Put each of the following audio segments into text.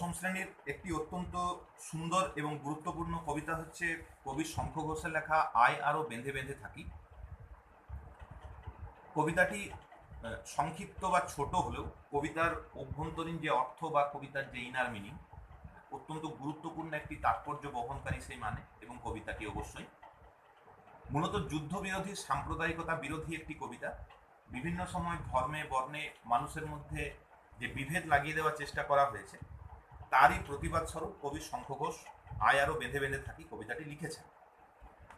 প্রথম শ্রেণির একটি অত্যন্ত সুন্দর এবং গুরুত্বপূর্ণ কবিতা হচ্ছে কবি শঙ্খ ঘোষের লেখা, আয় আরও বেঁধে বেঁধে থাকি। কবিতাটি সংক্ষিপ্ত বা ছোট হলেও কবিতার অভ্যন্তরীণ যে অর্থ বা কবিতার যে ইনার মিনিং অত্যন্ত গুরুত্বপূর্ণ একটি তাৎপর্য বহনকারী সেই মানে এবং কবিতাটি অবশ্যই। মূলত যুদ্ধ বিরোধী সাম্প্রদায়িকতা বিরোধী একটি কবিতা। বিভিন্ন সময় ধর্মে, বর্ণে মানুষের মধ্যে যে বিভেদ লাগিয়ে দেওয়ার চেষ্টা করা হয়েছে তারই প্রতিবাদ স্বরূপ কবি শঙ্খ ঘোষ আয় আরও বেঁধে বেঁধে থাকি কবিতাটি লিখেছেন।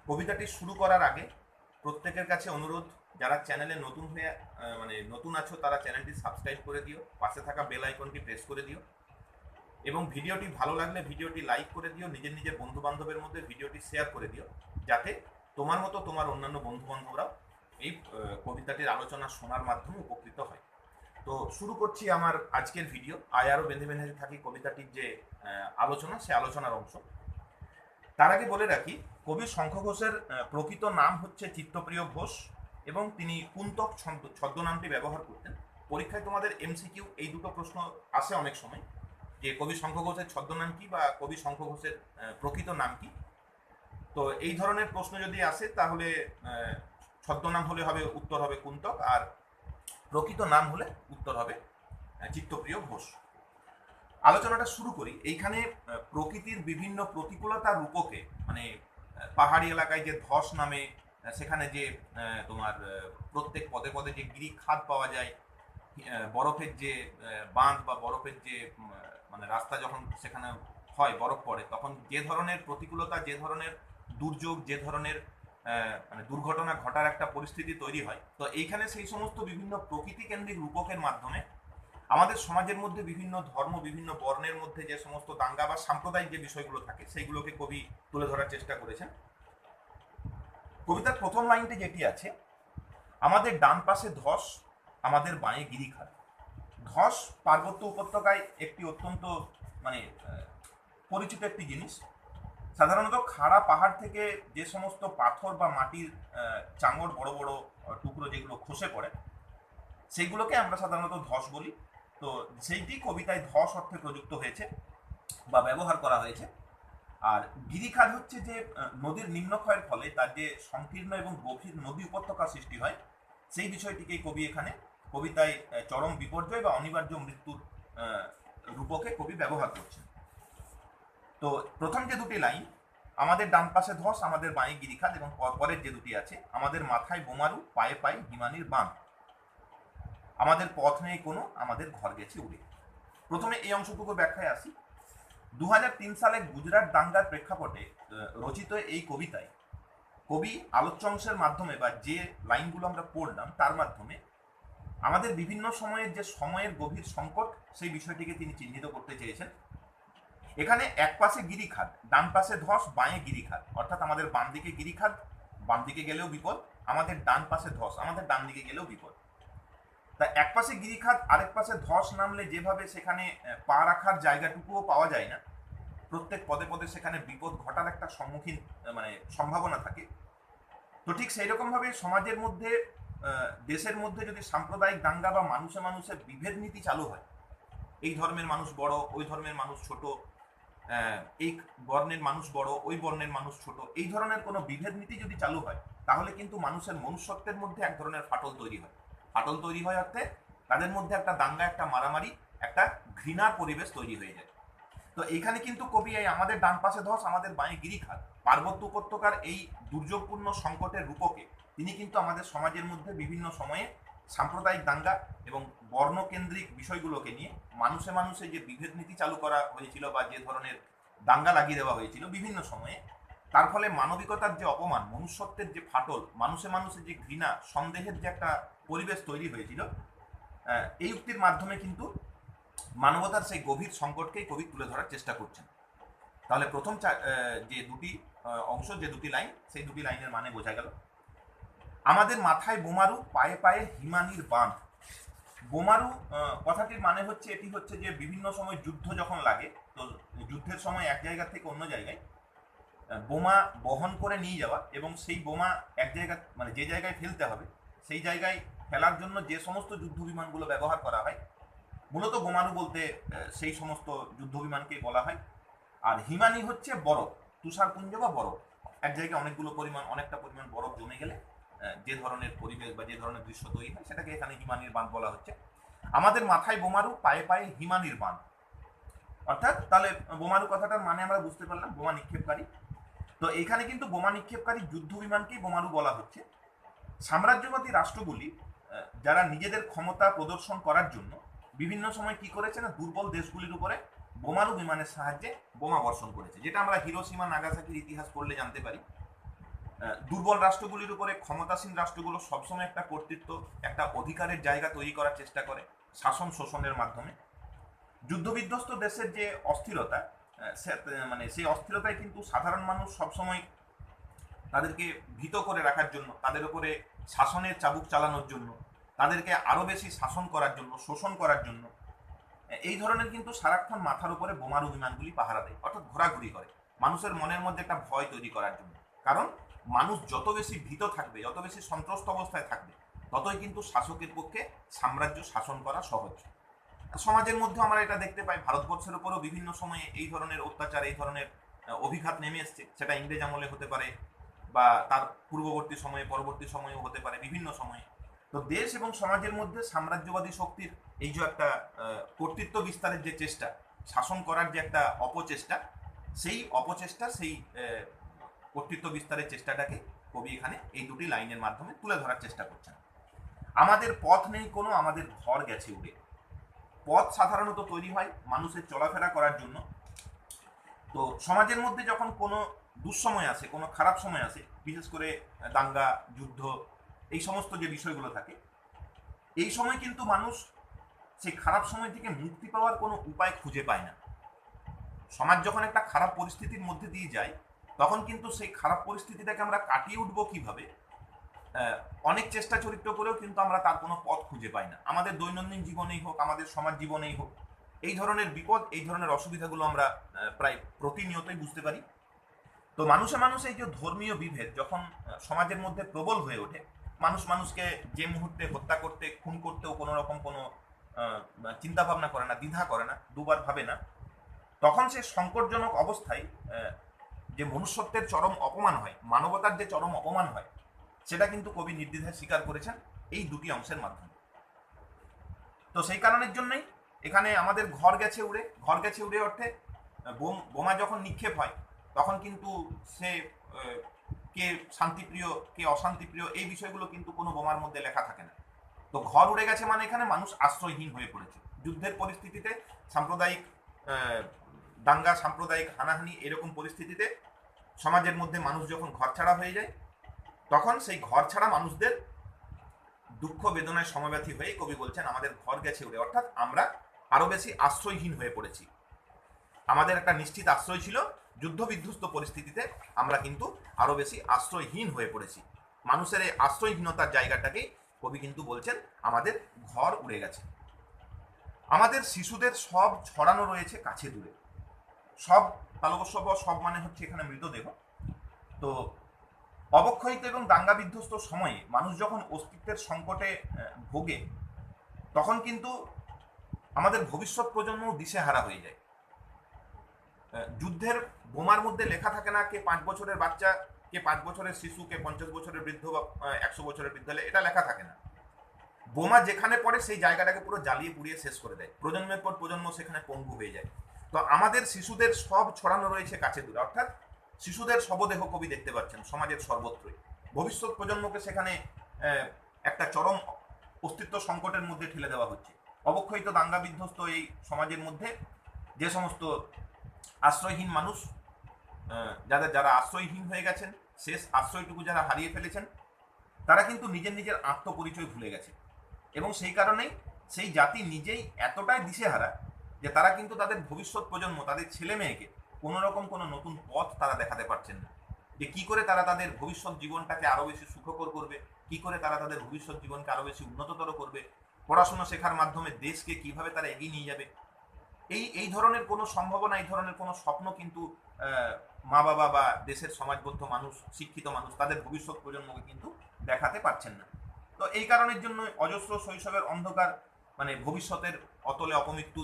কবিতাটি শুরু করার আগে প্রত্যেকের কাছে অনুরোধ, যারা চ্যানেলে নতুন হয়ে মানে নতুন আছো তারা চ্যানেলটি সাবস্ক্রাইব করে দিও, পাশে থাকা বেল আইকনটি প্রেস করে দিও এবং ভিডিওটি ভালো লাগলে ভিডিওটি লাইক করে দিও, নিজের নিজের বন্ধু বান্ধবের মধ্যে ভিডিওটি শেয়ার করে দিও, যাতে তোমার মতো তোমার অন্যান্য বন্ধু বান্ধবরাও এই কবিতাটির আলোচনা শোনার মাধ্যমে উপকৃত হয়। তো শুরু করছি আমার আজকের ভিডিও আয় আরও বেঁধে বেঁধে থাকি কবিতাটির যে আলোচনা, সে আলোচনার অংশ। তার আগে বলে রাখি, কবি শঙ্খ ঘোষের প্রকৃত নাম হচ্ছে চিত্তপ্রিয় ঘোষ এবং তিনি কুন্তক ছন্দ, ছদ্মনামটি ব্যবহার করতেন। পরীক্ষায় তোমাদের এমসিকিউ এই দুটো প্রশ্ন আসে অনেক সময়, যে কবি শঙ্খ ঘোষের ছদ্মনাম কি বা কবি শঙ্খ ঘোষের প্রকৃত নাম কি? তো এই ধরনের প্রশ্ন যদি আসে, তাহলে ছদ্মনাম হলে হবে, উত্তর হবে কুন্তক, আর প্রকৃত নাম হলে উত্তর হবে চিত্তপ্রিয় ঘোষ। আলোচনাটা শুরু করি। এইখানে প্রকৃতির বিভিন্ন প্রতিকূলতার রূপকে মানে পাহাড়ি এলাকায় যে ধস নামে সেখানে যে তোমার প্রত্যেক পদে পদে যে গিরি খাদ পাওয়া যায় বরফের যে বাঁধ বা বরফের যে মানে রাস্তা যখন সেখানে হয়, বরফ পড়ে, তখন যে ধরনের প্রতিকূলতা, যে ধরনের দুর্যোগ, যে ধরনের মানে দুর্ঘটনা ঘটার একটা পরিস্থিতি তৈরি হয়। তো এইখানে সেই সমস্ত বিভিন্ন প্রকৃতি কেন্দ্রিক রূপকের মাধ্যমে আমাদের সমাজের মধ্যে বিভিন্ন ধর্ম, বিভিন্ন বর্ণের মধ্যে যে সমস্ত দাঙ্গা বা সাম্প্রদায়িক যে বিষয়গুলো থাকে, সেইগুলোকে কবি তুলে ধরার চেষ্টা করেছেন। কবিতার প্রথম লাইনটি যেটি আছে, আমাদের ডান পাশে ধস, আমাদের বাঁয়ে গিরিখাত। ধস পার্বত্য উপত্যকায় একটি অত্যন্ত মানে পরিচিত একটি জিনিস। সাধারণত খাড়া পাহাড় থেকে যে সমস্ত পাথর বা মাটির চাঙড় বড় বড় টুকরো যেগুলো খসে পড়ে, সেইগুলোকে আমরা সাধারণত ধস বলি। তো সেইটি কবিতায় ধস অর্থে প্রযুক্ত হয়েছে বা ব্যবহার করা হয়েছে। আর গিরিখাদ হচ্ছে যে নদীর নিম্নক্ষয়ের ফলে তার যে সংকীর্ণ এবং গভীর নদী উপত্যকা সৃষ্টি হয়, সেই বিষয়টিকেই কবি এখানে কবিতায় চরম বিপর্যয় বা অনিবার্য মৃত্যুর রূপকে কবি ব্যবহার করছেন। তো প্রথম যে দুটি লাইন, আমাদের ডান পাশে ধস, আমাদের বাঁয়ে গিরিখাদ এবং পরের যে দুটি আছে, আমাদের মাথায় বোমারু, পায়ে পায়ে হিমানির বাঁধ। আমাদের পথ নেই কোনো, আমাদের ঘর গেছে উড়ে। প্রথমে এই অংশটুকু ব্যাখ্যায় আসি। দু হাজার তিন সালে গুজরাট দাঙ্গার প্রেক্ষাপটে রচিত এই কবিতায়, কবি আলোচ্য অংশের মাধ্যমে বা যে লাইনগুলো আমরা পড়লাম, তার মাধ্যমে আমাদের বিভিন্ন সময়ের যে সময়ের গভীর সংকট, সেই বিষয়টিকে তিনি চিহ্নিত করতে চেয়েছেন। এখানে এক পাশে গিরিখাদ ডান পাশে ধস, বাঁয়ে গিরিখাত। অর্থাৎ আমাদের বাম দিকে গিরিখাদ বাম দিকে গেলেও বিপদ, আমাদের ডান পাশে ধস, আমাদের ডান দিকে গেলেও বিপদ। তা এক পাশে গিরিখাত, আরেক পাশে ধস নামলে যেভাবে সেখানে পা রাখার জায়গাটুকুও পাওয়া যায় না। প্রত্যেক পদে পদে সেখানে বিপদ ঘটার একটা সম্মুখীন মানে সম্ভাবনা থাকে। তো ঠিক সেই রকমভাবে সমাজের মধ্যে দেশের মধ্যে যদি সাম্প্রদায়িক দাঙ্গা বা মানুষে মানুষের বিভেদ নীতি চালু হয়, এই ধর্মের মানুষ বড়, ওই ধর্মের মানুষ ছোট এই বর্ণের মানুষ বড়, ওই বর্ণের মানুষ ছোট, এই ধরনের কোনো বিভেদ নীতি যদি চালু হয়, তাহলে কিন্তু মানুষের মনুষ্যত্বের মধ্যে এক ধরনের ফাটল তৈরি হয়। ফাটল তৈরি হয় অর্থে তাদের মধ্যে একটা দাঙ্গা, একটা মারামারি, একটা ঘৃণার পরিবেশ তৈরি হয়ে যায়। তো এইখানে কিন্তু কবি এই আমাদের ডান পাশে ধস, আমাদের বাঁয়ে গিরিখাত পার্বত্য উপত্যকার এই দুর্যোগপূর্ণ সংকটের রূপকে তিনি কিন্তু আমাদের সমাজের মধ্যে বিভিন্ন সময়ে সাম্প্রদায়িক দাঙ্গা এবং বর্ণকেন্দ্রিক বিষয়গুলোকে নিয়ে মানুষে মানুষে যে বিভেদ নীতি চালু করা হয়েছিল বা যে ধরনের দাঙ্গা লাগিয়ে দেওয়া হয়েছিল বিভিন্ন সময়ে, তার ফলে মানবিকতার যে অপমান, মনুষ্যত্বের যে ফাটল, মানুষে মানুষের যে ঘৃণা, সন্দেহের যে একটা পরিবেশ তৈরি হয়েছিল এই উক্তির মাধ্যমে কিন্তু মানবতার সেই গভীর সংকটকেই কবি তুলে ধরার চেষ্টা করছেন। তাহলে প্রথম যে দুটি অংশ, যে দুটি লাইন, সেই দুটি লাইনের মানে বোঝা গেল। আমাদের মাথায় বোমারু, পায়ে পায়ে হিমানির বাঁধ। বোমারু কথাটির মানে হচ্ছে, এটি হচ্ছে যে বিভিন্ন সময় যুদ্ধ যখন লাগে, তো যুদ্ধের সময় এক জায়গা থেকে অন্য জায়গায় বোমা বহন করে নিয়ে যাওয়া এবং সেই বোমা এক জায়গা মানে যে জায়গায় ফেলতে হবে, সেই জায়গায় ফেলার জন্য যে সমস্ত যুদ্ধ বিমানগুলো ব্যবহার করা হয়, মূলত বোমারু বলতে সেই সমস্ত যুদ্ধ বিমানকেই বলা হয়। আর হিমানি হচ্ছে বরফ তুষারপুঞ্জ বা বরফ। এক জায়গায় অনেকগুলো পরিমাণ, অনেকটা পরিমাণ বরফ জমে গেলে যে ধরনের পরিবেশ বা যে ধরনের দৃশ্য তৈরি হয়, সেটাকে এখানে হিমানির বাঁধ বলা হচ্ছে। আমাদের মাথায় বোমারু, পায়ে পায়ে হিমানির বাঁধ। অর্থাৎ তাহলে বোমারু কথাটার মানে আমরা বুঝতে পারলাম, বোমা নিক্ষেপকারী। তো এখানে কিন্তু বোমা নিক্ষেপকারী যুদ্ধ বিমানকেই বোমারু বলা হচ্ছে। সাম্রাজ্যবাদী রাষ্ট্রগুলি যারা নিজেদের ক্ষমতা প্রদর্শন করার জন্য বিভিন্ন সময় কি করেছে না, দুর্বল দেশগুলির উপরে বোমারু বিমানের সাহায্যে বোমা বর্ষণ করেছে। যেটা আমরা হিরোসীমা নাগাসাকির ইতিহাস পড়লে জানতে পারি। দুর্বল রাষ্ট্রগুলির উপরে ক্ষমতাসীন রাষ্ট্রগুলো সবসময় একটা কর্তৃত্ব, একটা অধিকারের জায়গা তৈরি করার চেষ্টা করে শাসন শোষণের মাধ্যমে। যুদ্ধবিধ্বস্ত দেশের যে অস্থিরতা মানে সেই অস্থিরতায় কিন্তু সাধারণ মানুষ সবসময় তাদেরকে ভীত করে রাখার জন্য, তাদের উপরে শাসনের চাবুক চালানোর জন্য, তাদেরকে আরও বেশি শাসন করার জন্য, শোষণ করার জন্য এই ধরনের কিন্তু সারাক্ষণ মাথার উপরে বোমারু বিমানগুলি পাহারা দেয়, অর্থাৎ ঘোরাঘুরি করে মানুষের মনের মধ্যে একটা ভয় তৈরি করার জন্য। কারণ মানুষ যত বেশি ভীত থাকবে, যত বেশি সন্ত্রস্ত অবস্থায় থাকবে, ততই কিন্তু শাসকের পক্ষে সাম্রাজ্য শাসন করা সহজ। সমাজের মধ্যে আমরা এটা দেখতে পাই, ভারতবর্ষের উপরও বিভিন্ন সময়ে এই ধরনের অত্যাচার, এই ধরনের অভিঘাত নেমে এসছে। সেটা ইংরেজ আমলে হতে পারে বা তার পূর্ববর্তী সময়ে, পরবর্তী সময়েও হতে পারে, বিভিন্ন সময়ে। তো দেশ এবং সমাজের মধ্যে সাম্রাজ্যবাদী শক্তির এই যে একটা কর্তৃত্ব বিস্তারের যে চেষ্টা, শাসন করার যে একটা অপচেষ্টা, সেই অপচেষ্টা, সেই কর্তৃত্ব বিস্তারের চেষ্টাটাকে কবি এখানে এই দুটি লাইনের মাধ্যমে তুলে ধরার চেষ্টা করছেন। আমাদের পথ নেই কোনো, আমাদের ঘর গেছে উড়ে। পথ সাধারণত তৈরি হয় মানুষের চলাফেরা করার জন্য। তো সমাজের মধ্যে যখন কোনো দুঃসময় আসে, কোনো খারাপ সময় আসে, বিশেষ করে দাঙ্গা, যুদ্ধ, এই সমস্ত যে বিষয়গুলো থাকে, এই সময় কিন্তু মানুষ সেই খারাপ সময় থেকে মুক্তি পাওয়ার কোনো উপায় খুঁজে পায় না। সমাজ যখন একটা খারাপ পরিস্থিতির মধ্যে দিয়ে যায় তখন কিন্তু সেই খারাপ পরিস্থিতিটাকে আমরা কাটিয়ে উঠবো কীভাবে? অনেক চেষ্টা চরিত্র করেও কিন্তু আমরা তার কোনো পথ খুঁজে পাই না। আমাদের দৈনন্দিন জীবনেই হোক, আমাদের সমাজ জীবনেই হোক, এই ধরনের বিপদ, এই ধরনের অসুবিধাগুলো আমরা প্রায় প্রতিনিয়তই বুঝতে পারি। তো মানুষে মানুষে এই যে ধর্মীয় বিভেদ যখন সমাজের মধ্যে প্রবল হয়ে ওঠে, মানুষ মানুষকে যে মুহূর্তে হত্যা করতে, খুন করতেও কোনো রকম কোনো চিন্তা ভাবনা করে না, দ্বিধা করে না, দুবার ভাবে না, তখন সে সংকটজনক অবস্থায় যে মনুষ্যত্বের চরম অপমান হয়, মানবতার যে চরম অপমান হয়, সেটা কিন্তু কবি নির্দ্বিধায় স্বীকার করেছেন এই দুটি অংশের মাধ্যমে। তো সেই কারণের জন্যই এখানে আমাদের ঘর গেছে উড়ে। ঘর গেছে উড়ে অর্থে বোম- বোমা যখন নিক্ষেপ হয়, তখন কিন্তু সে কে শান্তিপ্রিয়, কে অশান্তিপ্রিয়, এই বিষয়গুলো কিন্তু কোনো বোমার মধ্যে লেখা থাকে না। তো ঘর উড়ে গেছে মানে এখানে মানুষ আশ্রয়হীন হয়ে পড়েছে। যুদ্ধের পরিস্থিতিতে সাম্প্রদায়িক দাঙ্গা, সাম্প্রদায়িক হানাহানি এরকম পরিস্থিতিতে সমাজের মধ্যে মানুষ যখন ঘর ছাড়া হয়ে যায়, তখন সেই ঘর ছাড়া মানুষদের দুঃখ বেদনায় সমব্যথী হয়ে কবি বলছেন, আমাদের ঘর গেছে উড়ে। অর্থাৎ আমরা আরও বেশি আশ্রয়হীন হয়ে পড়েছি। আমাদের একটা নিশ্চিত আশ্রয় ছিল যুদ্ধ বিধ্বস্ত পরিস্থিতিতে আমরা কিন্তু আরও বেশি আশ্রয়হীন হয়ে পড়েছি। মানুষের এই আশ্রয়হীনতার জায়গাটাকেই কবি কিন্তু বলছেন, আমাদের ঘর উড়ে গেছে। আমাদের শিশুদের সব ছড়ানো রয়েছে কাছে দূরে। সব তালবস্য সব মানে হচ্ছে এখানে মৃতদেহ। তো অবক্ষয়িত এবং দাঙ্গা বিধ্বস্ত সময়ে মানুষ যখন অস্তিত্বের সংকটে ভোগে, তখন কিন্তু আমাদের ভবিষ্যৎ প্রজন্ম দিশেহারা হয়ে যায়। যুদ্ধের বোমার মধ্যে লেখা থাকে না কে পাঁচ বছরের বাচ্চা, কে পাঁচ বছরের শিশু, কে পঞ্চাশ বছরের বৃদ্ধ বা একশো বছরের বৃদ্ধ এটা লেখা থাকে না। বোমা যেখানে পড়ে সেই জায়গাটাকে পুরো জ্বালিয়ে পুড়িয়ে শেষ করে দেয়। প্রজন্মের পর প্রজন্ম সেখানে পঙ্গু হয়ে যায়। তো আমাদের শিশুদের সব ছড়ানো রয়েছে কাছে দূরে। অর্থাৎ শিশুদের শবদেহ কবি দেখতে পাচ্ছেন, সমাজের সর্বত্রই। ভবিষ্যৎ প্রজন্মকে সেখানে একটা চরম অস্তিত্ব সংকটের মধ্যে ঠেলে দেওয়া হচ্ছে। অবক্ষয়িত দাঙ্গা বিধ্বস্ত এই সমাজের মধ্যে যে সমস্ত আশ্রয়হীন মানুষ যাদের যারা আশ্রয়হীন হয়ে গেছেন, শেষ আশ্রয়টুকু যারা হারিয়ে ফেলেছেন, তারা কিন্তু নিজের নিজের আত্মপরিচয় ভুলে গেছে। এবং সেই কারণেই সেই জাতি নিজেই এতটাই দিশেহারা যে তারা কিন্তু তাদের ভবিষ্যৎ প্রজন্ম, তাদের ছেলে মেয়েকে কোনো রকম কোনো নতুন পথ তারা দেখাতে পারছেন না। যে কি করে তারা তাদের ভবিষ্যৎ জীবনটাকে আরও বেশি সুখকর করবে, কি করে তারা তাদের ভবিষ্যৎ জীবনকে আরও বেশি উন্নততর করবে, পড়াশোনা শেখার মাধ্যমে দেশকে কীভাবে তারা এগিয়ে নিয়ে যাবে। এই এই ধরনের কোনো সম্ভাবনা, এই ধরনের কোনো স্বপ্ন কিন্তু মা বাবা বা দেশের সমাজবদ্ধ মানুষ, শিক্ষিত মানুষ তাদের ভবিষ্যৎ প্রজন্মকে কিন্তু দেখাতে পারছেন না। তো এই কারণের জন্য অজস্র শৈশবের অন্ধকার মানে ভবিষ্যতের অতলে অপমৃত্যু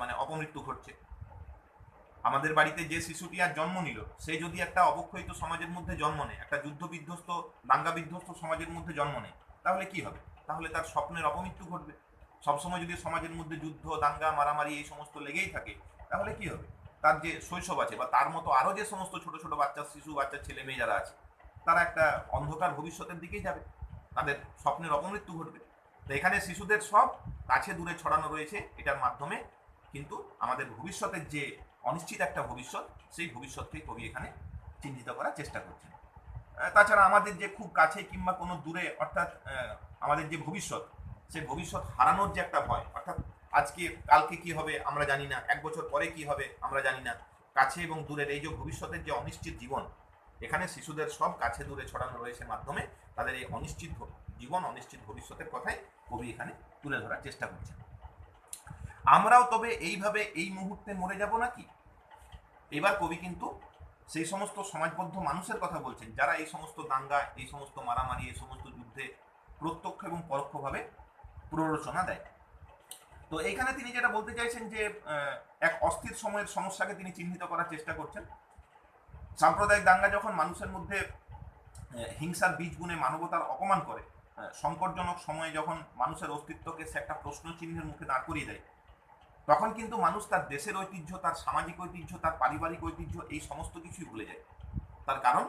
মানে অপমৃত্যু ঘটছে। আমাদের বাড়িতে যে শিশুটি আর জন্ম নিল, সে যদি একটা অবক্ষয়িত সমাজের মধ্যে জন্ম নেয়, একটা যুদ্ধ বিধ্বস্ত দাঙ্গা বিধ্বস্ত সমাজের মধ্যে জন্ম নেয়, তাহলে কি হবে? তাহলে তার স্বপ্নের অপমৃত্যু ঘটবে। সবসময় যদি সমাজের মধ্যে যুদ্ধ, দাঙ্গা, মারামারি এই সমস্ত লেগেই থাকে, তাহলে কি হবে? তার যে শৈশব আছে বা তার মতো আরও যে সমস্ত ছোট ছোট বাচ্চা, শিশু, বাচ্চা, ছেলে মেয়ে যারা আছে, তারা একটা অন্ধকার ভবিষ্যতের দিকেই যাবে। তাদের স্বপ্নের অপমৃত্যু ঘটবে। তো এখানে শিশুদের সব কাছে দূরে ছড়ানো রয়েছে, এটার মাধ্যমে কিন্তু আমাদের ভবিষ্যতের যে অনিশ্চিত একটা ভবিষ্যৎ, সেই ভবিষ্যৎকে কবি এখানে চিহ্নিত করার চেষ্টা করছেন। তাছাড়া আমাদের যে খুব কাছে কিংবা কোনো দূরে, অর্থাৎ আমাদের যে ভবিষ্যৎ সেই ভবিষ্যৎ হারানোর যে একটা ভয়, অর্থাৎ আজকে, কালকে কি হবে আমরা জানি না, এক বছর পরে কি হবে আমরা জানি না। কাছে এবং দূরের এই যে ভবিষ্যতের যে অনিশ্চিত জীবন, এখানে শিশুদের সব কাছে দূরে ছড়ানো রয়েছে মাধ্যমে তাদের এই অনিশ্চিত জীবন, অনিশ্চিত ভবিষ্যতের কথাই কবি এখানে তুলে ধরার চেষ্টা করছেন। আমরাও তবে এইভাবে এই মুহূর্তে মরে যাব নাকি? এবার কবি কিন্তু সেই সমস্ত সমাজবদ্ধ মানুষের কথা বলছেন, যারা এই সমস্ত দাঙ্গা, এই সমস্ত মারামারি, এই সমস্ত যুদ্ধে প্রত্যক্ষ এবং পরোক্ষভাবে প্ররোচনা দেয়। তো এইখানে তিনি যেটা বলতে চাইছেন যে এক অস্থির সময়ের সমস্যাকে তিনি চিহ্নিত করার চেষ্টা করছেন। সাম্প্রদায়িক দাঙ্গা যখন মানুষের মধ্যে হিংসার বীজ গুণে মানবতার অপমান করে সংকটজনক সময়ে যখন মানুষের অস্তিত্বকে সে একটা প্রশ্ন চিহ্নের মুখে দাঁড় করিয়ে দেয় তখন কিন্তু মানুষ তার দেশের ঐতিহ্য, তার সামাজিক ঐতিহ্য, তার পারিবারিক ঐতিহ্য, এই সমস্ত কিছুই ভুলে যায়। তার কারণ,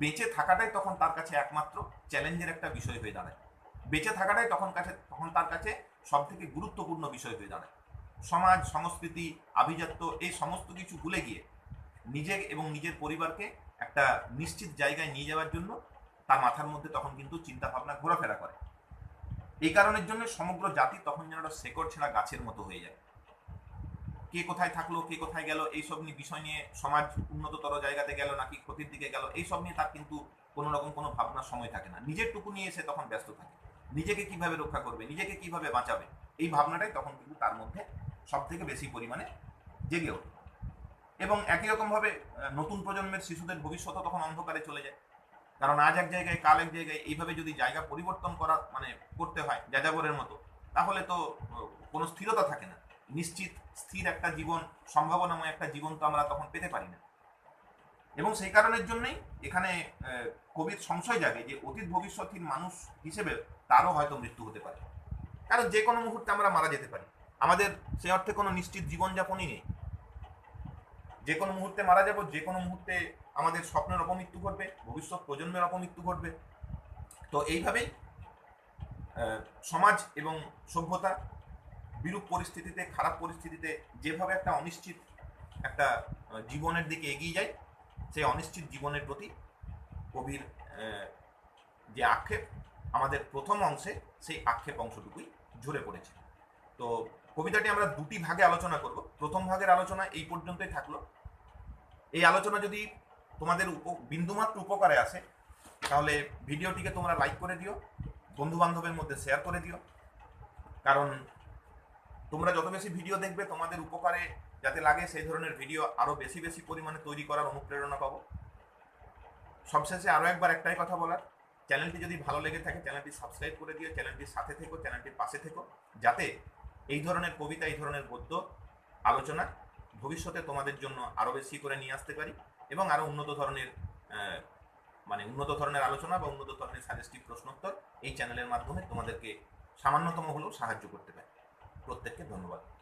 বেঁচে থাকাটাই তখন তার কাছে একমাত্র চ্যালেঞ্জের একটা বিষয় হয়ে দাঁড়ায়। বেঁচে থাকাটাই তখন কাছে, তখন তার কাছে সব থেকে গুরুত্বপূর্ণ বিষয় হয়ে দাঁড়ায়। সমাজ, সংস্কৃতি, আভিজাত্য, এই সমস্ত কিছু ভুলে গিয়ে নিজে এবং নিজের পরিবারকে একটা নিশ্চিত জায়গায় নিয়ে যাওয়ার জন্য তার মাথার মধ্যে তখন কিন্তু চিন্তা ভাবনা ঘোরাফেরা করে। এই কারণের জন্য সমগ্র জাতি তখন যেন একটা শেকড় ছেঁড়া গাছের মতো হয়ে যায়। কে কোথায় থাকল, কে কোথায় গেল, এইসব নিয়ে, বিষয় নিয়ে সমাজ উন্নততর জায়গাতে গেল নাকি ক্ষতির দিকে গেল, এইসব নিয়ে তার কিন্তু কোনো রকম কোনো ভাবনার সময় থাকে না। নিজের টুকু নিয়ে এসে তখন ব্যস্ত থাকে। নিজেকে কীভাবে রক্ষা করবে, নিজেকে কীভাবে বাঁচাবে, এই ভাবনাটাই তখন কিন্তু তার মধ্যে সব থেকে বেশি পরিমাণে জেগে ওঠে। এবং একই রকমভাবে নতুন প্রজন্মের শিশুদের ভবিষ্যৎও তখন অন্ধকারে চলে যায়। কারণ আজ এক জায়গায়, কাল এক জায়গায় এইভাবে যদি জায়গা পরিবর্তন করা মানে করতে হয়, যাযাবরের মতো, তাহলে তো, কোনো স্থিরতা থাকে না। নিশ্চিত স্থির একটা জীবন, সম্ভাবনাময় একটা জীবন তো আমরা তখন পেতে পারি না। এবং সেই কারণের জন্যই এখানে কবির সংশয় জাগে যে অতীত ভবিষ্যৎহীন মানুষ হিসেবে তারও হয়তো মৃত্যু হতে পারে। কারণ যে কোনো মুহূর্তে আমরা মারা যেতে পারি। আমাদের সে অর্থে কোনো নিশ্চিত জীবনযাপনই নেই। যে কোনো মুহূর্তে মারা যাব, যে কোনো মুহূর্তে আমাদের স্বপ্নের অপমৃত্যু ঘটবে, ভবিষ্যৎ প্রজন্মের অপমৃত্যু ঘটবে। তো এইভাবেই সমাজ এবং সভ্যতা বিরূপ পরিস্থিতিতে, খারাপ পরিস্থিতিতে যেভাবে একটা অনিশ্চিত একটা জীবনের দিকে এগিয়ে যায়, সেই অনিশ্চিত জীবনের প্রতি কবির যে আক্ষেপ আমাদের প্রথম অংশে, সেই আক্ষেপ অংশটুকুই ঝরে পড়েছে। তো কবিতাটি আমরা দুটি ভাগে আলোচনা করব। প্রথম ভাগের আলোচনা এই পর্যন্তই থাকল। এই আলোচনা যদি তোমাদের উপ, বিন্দুমাত্র উপকারে আসে, তাহলে ভিডিওটিকে তোমরা লাইক করে দিও বন্ধু বান্ধবের মধ্যে শেয়ার করে দিও। কারণ তোমরা যত বেশি ভিডিও দেখবে, তোমাদের উপকারে যাতে লাগে, সেই ধরনের ভিডিও আরও বেশি বেশি পরিমাণে তৈরি করার অনুপ্রেরণা পাবো। সবশেষে আরও একবার একটাই কথা বলার, চ্যানেলটি যদি ভালো লেগে থাকে, চ্যানেলটি সাবস্ক্রাইব করে দিও, চ্যানেলটির সাথে থেকো, চ্যানেলটির পাশে থেকো, যাতে এই ধরনের কবিতা, এই ধরনের গদ্য, আলোচনা ভবিষ্যতে তোমাদের জন্য আরও বেশি করে নিয়ে আসতে পারি এবং আরও উন্নত ধরনের মানে উন্নত ধরনের আলোচনা বা উন্নত ধরনের সাজেস্টিভ প্রশ্নোত্তর এই চ্যানেলের মাধ্যমে তোমাদেরকে সামান্যতম হলেও সাহায্য করতে পারি। প্রত্যেককে ধন্যবাদ।